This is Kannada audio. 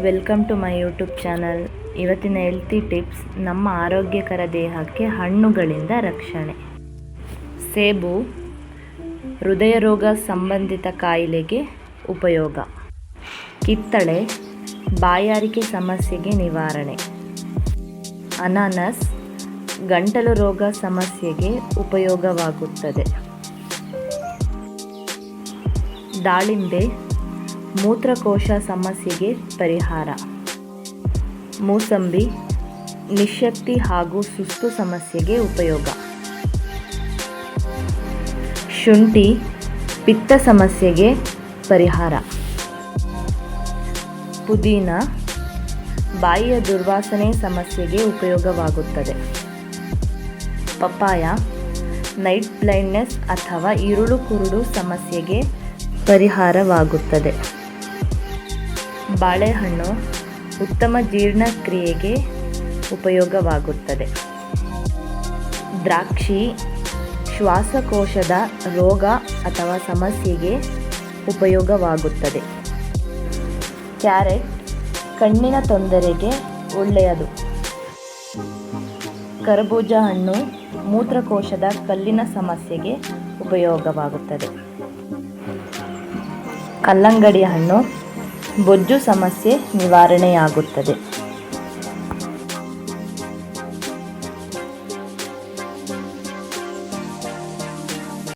Welcome to my YouTube channel ಇವತ್ತಿನ ಹೆಲ್ತಿ ಟಿಪ್ಸ್ ನಮ್ಮ ಆರೋಗ್ಯಕರ ದೇಹಕ್ಕೆ ಹಣ್ಣುಗಳಿಂದ ರಕ್ಷಣೆ. ಸೇಬು ಹೃದಯ ರೋಗ ಸಂಬಂಧಿತ ಕಾಯಿಲೆಗೆ ಉಪಯೋಗ. ಕಿತ್ತಳೆ, ಬಾಯಾರಿಕೆ ಸಮಸ್ಯೆಗೆ ನಿವಾರಣೆ. ಅನಾನಸ್, ಗಂಟಲು ರೋಗ ಸಮಸ್ಯೆಗೆ ಉಪಯೋಗವಾಗುತ್ತದೆ. ದಾಳಿಂಬೆ ಮೂತ್ರಕೋಶ ಸಮಸ್ಯೆಗೆ ಪರಿಹಾರ. ಮೂಸಂಬಿ, ನಿಶಕ್ತಿ ಹಾಗೂ ಸುಸ್ತು ಸಮಸ್ಯೆಗೆ ಉಪಯೋಗ. ಶುಂಠಿ, ಪಿತ್ತ ಸಮಸ್ಯೆಗೆ ಪರಿಹಾರ. ಪುದೀನ, ಬಾಯಿಯ ದುರ್ವಾಸನೆ ಸಮಸ್ಯೆಗೆ ಉಪಯೋಗವಾಗುತ್ತದೆ. ಪಪ್ಪಾಯ, ನೈಟ್ ಬ್ಲೈಂಡ್ನೆಸ್ ಅಥವಾ ಇರುಳು ಕುರುಡು ಸಮಸ್ಯೆಗೆ ಪರಿಹಾರವಾಗುತ್ತದೆ. ಬಾಳೆಹಣ್ಣು ಉತ್ತಮ ಜೀರ್ಣಕ್ರಿಯೆಗೆ ಉಪಯೋಗವಾಗುತ್ತದೆ. ದ್ರಾಕ್ಷಿ ಶ್ವಾಸಕೋಶದ ರೋಗ ಅಥವಾ ಸಮಸ್ಯೆಗೆ ಉಪಯೋಗವಾಗುತ್ತದೆ. ಕ್ಯಾರೆಟ್ ಕಣ್ಣಿನ ತೊಂದರೆಗೆ ಒಳ್ಳೆಯದು. ಕರಬೂಜ ಹಣ್ಣು ಮೂತ್ರಕೋಶದ ಕಲ್ಲಿನ ಸಮಸ್ಯೆಗೆ ಉಪಯೋಗವಾಗುತ್ತದೆ. ಕಲ್ಲಂಗಡಿ ಹಣ್ಣು ಬೊಜ್ಜು ಸಮಸ್ಯೆ ನಿವಾರಣೆಯಾಗುತ್ತದೆ.